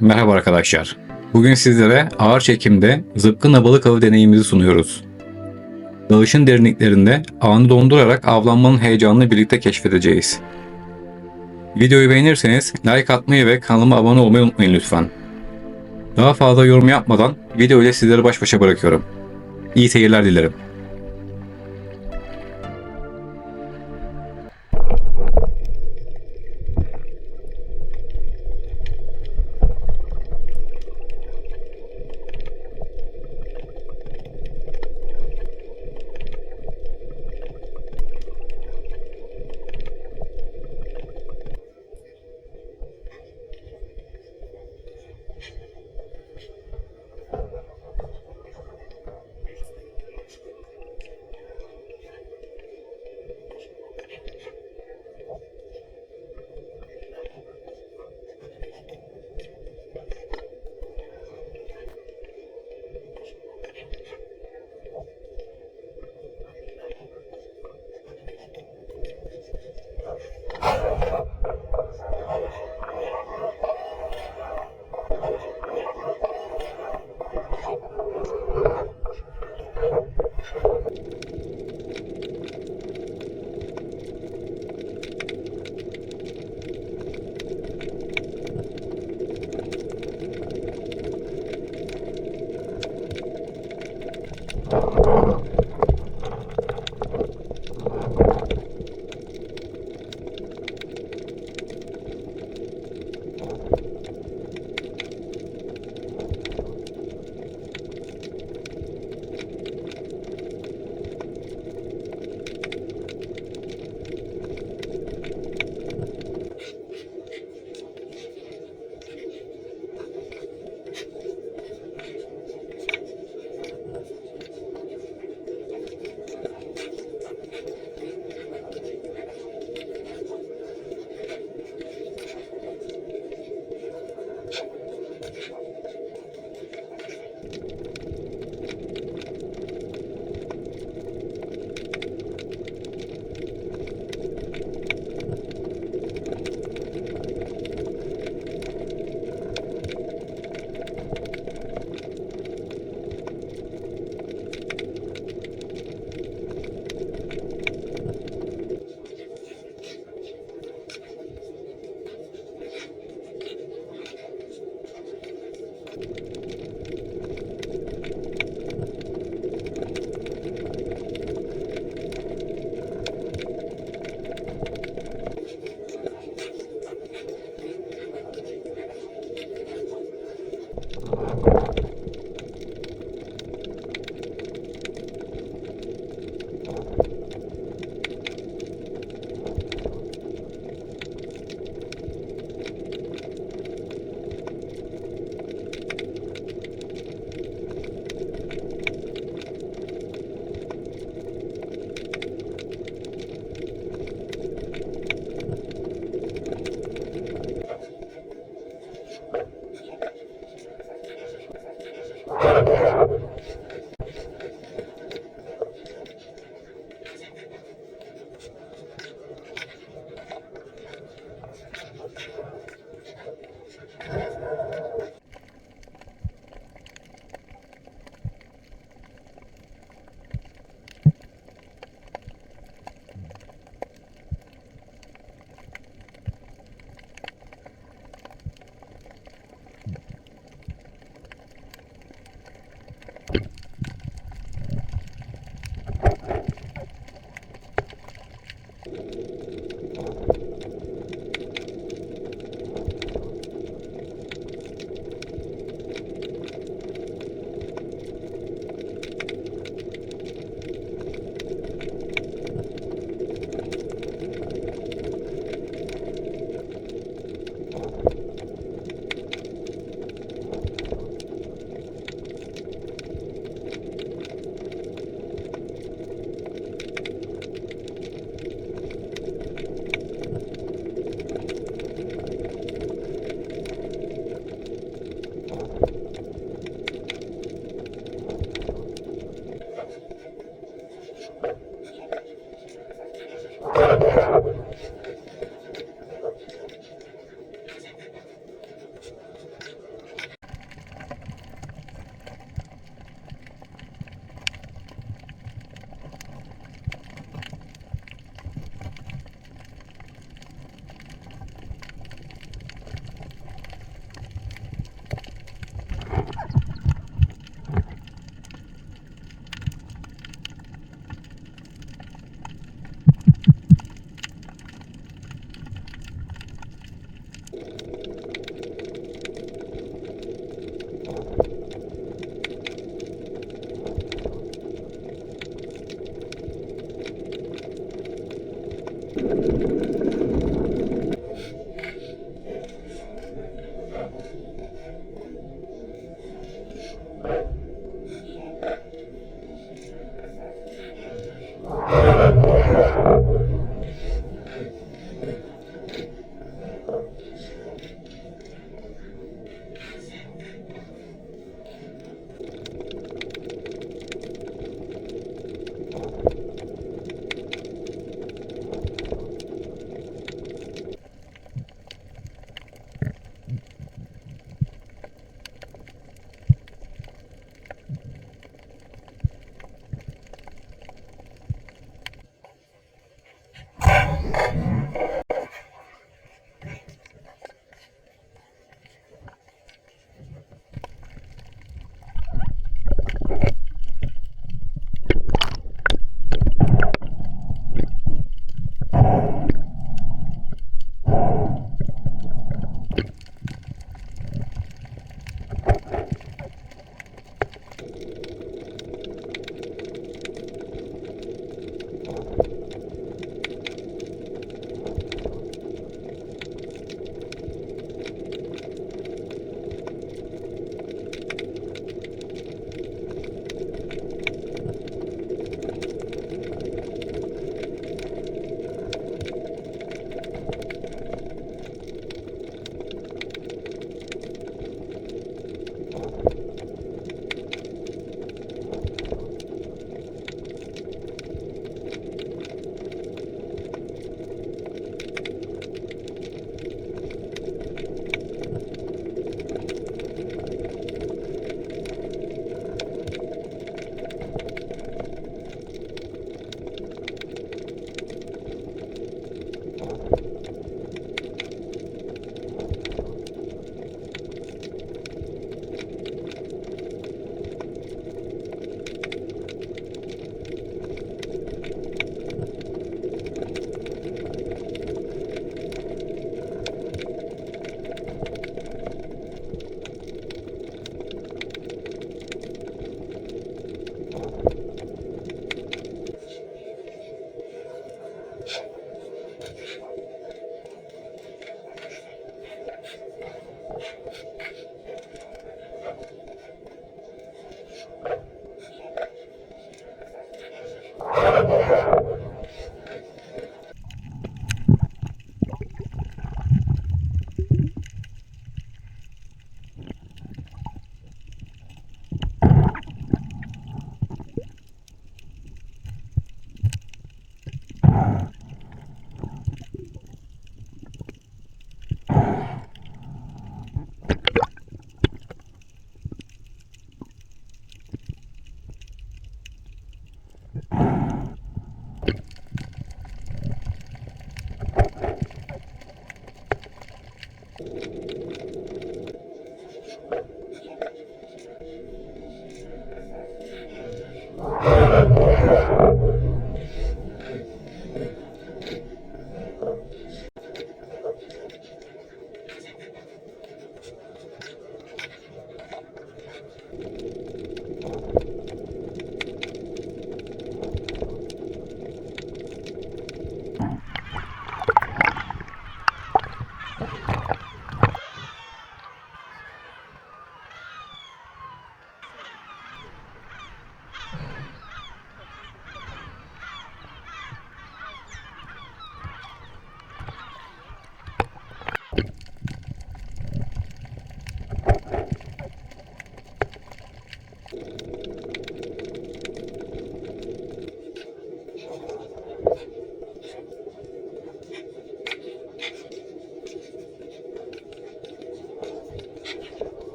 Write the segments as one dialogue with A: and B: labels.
A: Merhaba arkadaşlar. Bugün sizlere ağır çekimde zıpkın balık avı deneyimimizi sunuyoruz. Dalışın derinliklerinde ağını dondurarak avlanmanın heyecanını birlikte keşfedeceğiz. Videoyu beğenirseniz like atmayı ve kanalıma abone olmayı unutmayın lütfen. Daha fazla yorum yapmadan video ile sizleri baş başa bırakıyorum. İyi seyirler dilerim. Thank you.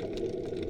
A: Thank you.